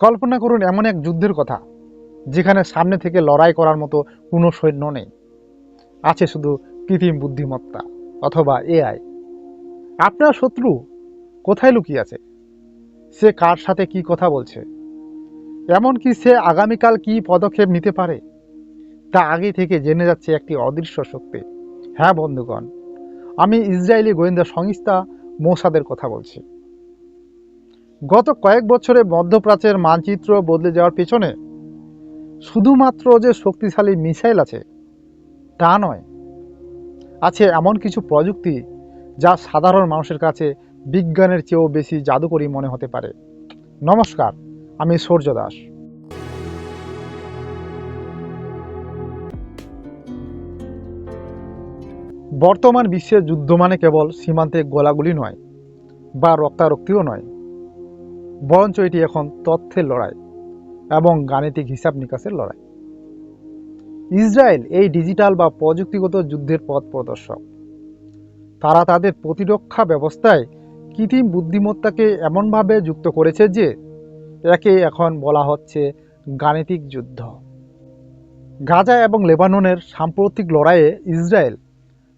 কল্পনা করুন এমন এক যুদ্ধের কথা, যেখানে সামনে থেকে লড়াই করার মতো কোনো সৈন্য নেই। আছে শুধু কৃত্রিম বুদ্ধিমত্তা অথবা এআই আপনার শত্রু কোথায় লুকিয়ে আছে? সে কার সাথে কি কথা বলছে? এমনকি সে আগামীকাল কি পদক্ষেপ নিতে পারে? তা আগে থেকে জেনে যাচ্ছে একটি অদৃশ্য শক্তি। হ্যাঁ বন্ধুগণ, আমি ইসরায়েলি গোয়েন্দা সংস্থা মোসাদের কথা বলছি। গত কয়েক বছরে মধ্যপ্রাচ্যের মানচিত্র বদলে যাওয়ার পেছনে শুধুমাত্র যে শক্তিশালী মিসাইল আছে, তা নয়, আছে এমন কিছু প্রযুক্তি যা সাধারণ মানুষের কাছে বিজ্ঞানের চেয়েও বেশি জাদুকরী মনে হতে পারে। নমস্কার, আমি সূর্য দাস। বর্তমান বিশ্বের যুদ্ধ মানে কেবল সীমান্তে গোলাগুলি নয়, বা রক্তারক্তিও নয় বরঞ্চ এটি এখন তথ্যের লড়াই এবং গাণিতিক হিসাব নিকাশের লড়াই। ইসরায়েল এই ডিজিটাল বা প্রযুক্তিগত যুদ্ধের পথ প্রদর্শক। তারা তাদের প্রতিরক্ষা ব্যবস্থায় কৃত্রিম বুদ্ধিমত্তাকে এমনভাবে যুক্ত করেছে যে একে এখন বলা হচ্ছে গাণিতিক যুদ্ধ। গাজা এবং লেবাননের সাম্প্রতিক লড়াইয়ে ইসরায়েল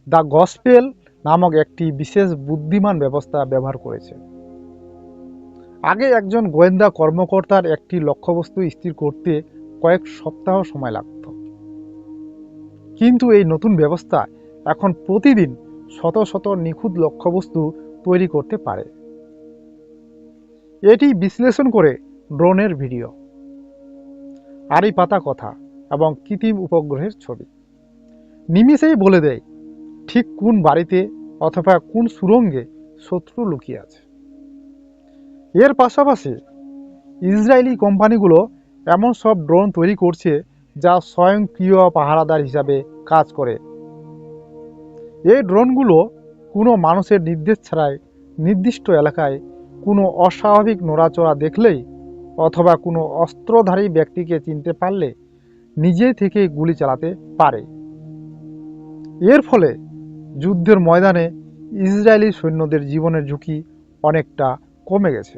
দ্য গসপেল নামক একটি বিশেষ বুদ্ধিমান ব্যবস্থা ব্যবহার করেছে। আগে একজন গোয়েন্দা কর্মকর্তার একটি লক্ষ্যবস্তু স্থির করতে কয়েক সপ্তাহ সময় লাগত। কিন্তু এই নতুন ব্যবস্থা এখন প্রতিদিন শত শত নিখুঁত লক্ষ্যবস্তু তৈরি করতে পারে। এটি বিশ্লেষণ করে ড্রোনের ভিডিও আড়ি পাতা কথা এবং কৃত্রিম উপগ্রহের ছবি। নিমিষেই বলে দেয়, ঠিক কোন বাড়িতে অথবা কোন সুরঙ্গে শত্রু লুকিয়ে আছে। এর পাশাপাশি ইসরায়েলি কোম্পানিগুলো এমন সব ড্রোন তৈরি করছে যা স্বয়ংক্রিয় পাহারাদার হিসাবে কাজ করে। এই ড্রোনগুলো কোনো মানুষের নির্দেশ ছাড়াই নির্দিষ্ট এলাকায় কোনো অস্বাভাবিক নড়াচড়া দেখলেই অথবা কোনো অস্ত্রধারী ব্যক্তিকে চিনতে পারলে নিজে থেকে গুলি চালাতে পারে। এর ফলে যুদ্ধের ময়দানে ইসরায়েলি সৈন্যদের জীবনের ঝুঁকি অনেকটা কমে গেছে।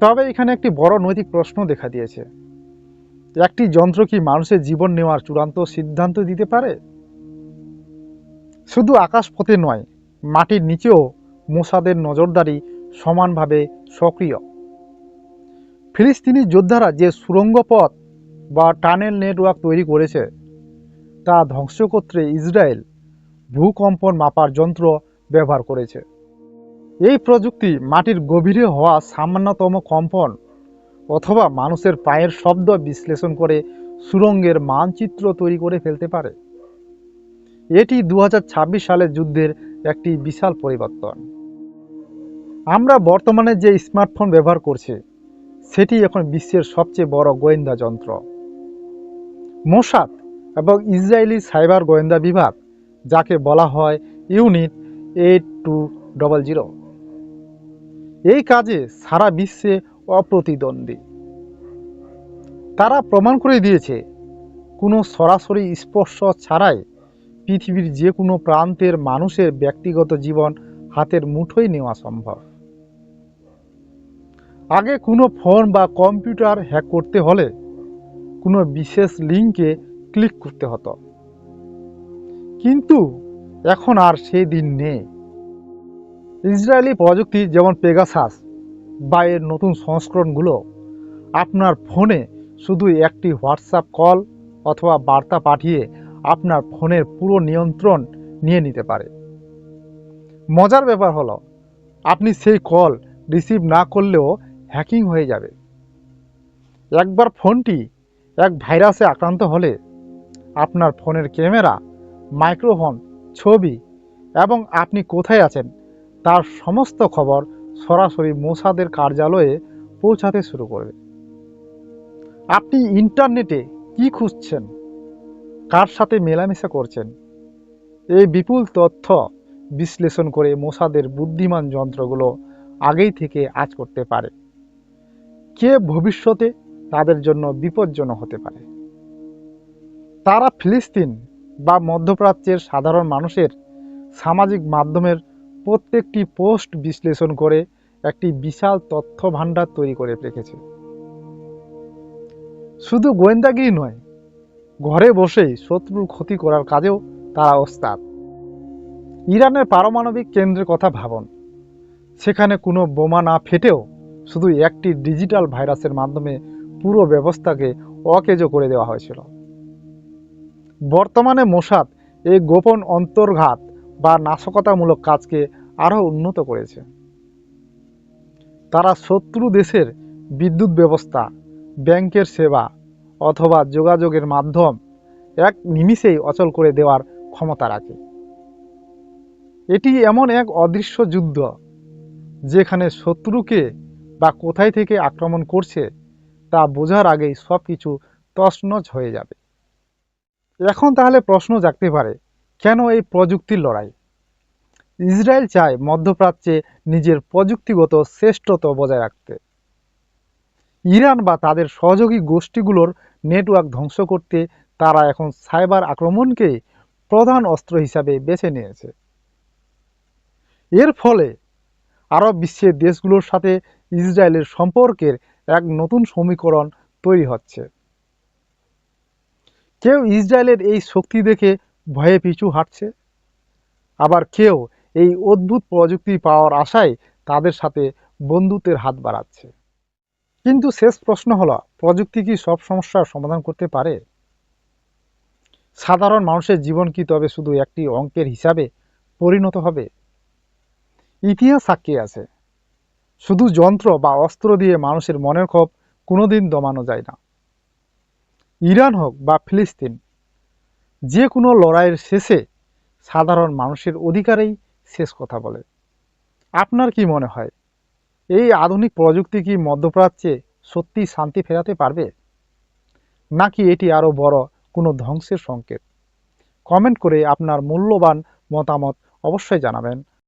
তবে এখানে একটি বড় নৈতিক প্রশ্ন দেখা দিয়েছে। একটি যন্ত্র কি মানুষের জীবন নেওয়ার চূড়ান্ত সিদ্ধান্ত দিতে পারে? শুধু আকাশপথে নয়, মাটির নিচেও মোসাদের নজরদারি সমানভাবে সক্রিয়। ফিলিস্তিনি যোদ্ধারা যে সুড়ঙ্গ পথ বা টানেল নেটওয়ার্ক তৈরি করেছে, তা ধ্বংস করতে ইসরায়েল ভূকম্পন মাপার যন্ত্র ব্যবহার করেছে। এই প্রযুক্তি মাটির গভীরে হওয়া সামান্যতম কম্পন অথবা মানুষের পায়ের শব্দ বিশ্লেষণ করে সুরঙ্গের মানচিত্র তৈরি করে ফেলতে পারে। এটি দু সালের যুদ্ধের একটি বিশাল পরিবর্তন। আমরা বর্তমানে যে স্মার্টফোন ব্যবহার করছি, সেটি এখন বিশ্বের সবচেয়ে বড় গোয়েন্দা যন্ত্র। মোসাদ এবং ইসরায়েলি সাইবার গোয়েন্দা বিভাগ, যাকে বলা হয় unit eight two double zero. এই কাজে সারা বিশ্বে অপ্রতিদ্বন্দ্বী। তারা প্রমাণ করে দিয়েছে, কোনো সরাসরি স্পর্শ ছাড়াই পৃথিবীর যে কোনো প্রান্তের মানুষের ব্যক্তিগত জীবন হাতের মুঠোয় নেওয়া সম্ভব। আগে কোনো ফোন বা কম্পিউটার হ্যাক করতে হলে কোনো বিশেষ লিঙ্কে ক্লিক করতে হতো। কিন্তু এখন আর সেই দিন নেই। ইসরায়েলি প্রযুক্তি যেমন পেগাসাস বা এর নতুন সংস্করণগুলো, আপনার ফোনে শুধু একটি হোয়াটসঅ্যাপ কল অথবা বার্তা পাঠিয়ে আপনার ফোনের পুরো নিয়ন্ত্রণ নিয়ে নিতে পারে। মজার ব্যাপার হলো, আপনি সেই কল রিসিভ না করলেও হ্যাকিং হয়ে যাবে। একবার ফোনটি এক ভাইরাসে আক্রান্ত হলে আপনার ফোনের ক্যামেরা, মাইক্রোফোন, ছবি এবং আপনি কোথায় আছেন তার সমস্ত খবর সরাসরি মোসাদের কার্যালয়ে পৌঁছাতে শুরু করবে। আপনি ইন্টারনেটে কি খুঁজছেন? কার সাথে মেলামেশা করছেন? এই বিপুল তথ্য বিশ্লেষণ করে মোসাদের বুদ্ধিমান যন্ত্রগুলো আগেই থেকে আজ করতে পারে। কে ভবিষ্যতে তাদের জন্য বিপজ্জনক হতে পারে? তারা ফিলিস্তিন বা মধ্যপ্রাচ্যের সাধারণ মানুষের সামাজিক মাধ্যমের প্রত্যেকটি পোস্ট বিশ্লেষণ করে একটি বিশাল তথ্য ভাণ্ডার তৈরি করে রেখেছে। শুধু গোয়েন্দাগিরি নয়, ঘরে বসেই শত্রুর ক্ষতি করার কাজেও তারা ওস্তাদ। ইরানের পারমাণবিক কেন্দ্রের কথা ভাবুন। সেখানে কোনো বোমা না ফেটেও শুধু একটি ডিজিটাল ভাইরাসের মাধ্যমে পুরো ব্যবস্থাকে অকেজো করে দেওয়া হয়েছিল। বর্তমানে মোসাদ এই গোপন অন্তর্ঘাত বা নাশকতামূলক কাজকে আরও উন্নত করেছে। তারা শত্রু দেশের বিদ্যুৎ ব্যবস্থা, ব্যাংকের সেবা অথবা যোগাযোগের মাধ্যম এক নিমিষেই অচল করে দেওয়ার ক্ষমতা রাখে। এটি এমন এক অদৃশ্য যুদ্ধ যেখানে শত্রুকে বা কোথায় থেকে আক্রমণ করছে তা বোঝার আগেই সব কিছু তছনছ হয়ে যাবে। এখন তাহলে প্রশ্ন জাগতে পারে কেন এই প্রযুক্তির লড়াই? ইসরায়েল চায় মধ্যপ্রাচ্যে নিজের প্রযুক্তিগত শ্রেষ্ঠত্ব বজায় রাখতে। ইরান বা তাদের সহযোগী গোষ্ঠীগুলোর নেটওয়ার্ক ধ্বংস করতে তারা এখন সাইবার আক্রমণকে প্রধান অস্ত্র হিসাবে বেছে নিয়েছে। এর ফলে আরব বিশ্বের দেশগুলোর সাথে ইসরায়েলের সম্পর্কের এক নতুন সমীকরণ তৈরি হচ্ছে। কেউ ইসরায়েলের এই শক্তি দেখে ভয়ে পিছু হাঁটছে। আবার কেউ এই অদ্ভুত প্রযুক্তি পাওয়ার আশায় তাদের সাথে বন্ধুত্বের হাত বাড়াচ্ছে। কিন্তু শেষ প্রশ্ন হলো, প্রযুক্তি কি সব সমস্যার সমাধান করতে পারে? সাধারণ মানুষের জীবন কি তবে শুধু একটি অঙ্কের হিসাবে পরিণত হবে? ইতিহাস সাক্ষী আছে। শুধু যন্ত্র বা অস্ত্র দিয়ে মানুষের মনের ক্ষোভ কোনোদিন দমানো যায় না। ইরান হোক বা ফিলিস্তিন যে কোনো লড়াইয়ের শেষে সাধারণ মানুষের অধিকারেই শেষ কথা বলে। আপনার কি মনে হয়, এই আধুনিক প্রযুক্তি কি মধ্যপ্রাচ্যে সত্যি শান্তি ফেরাতে পারবে? নাকি এটি আরও বড় কোনো ধ্বংসের সংকেত? কমেন্ট করে আপনার মূল্যবান মতামত অবশ্যই জানাবেন।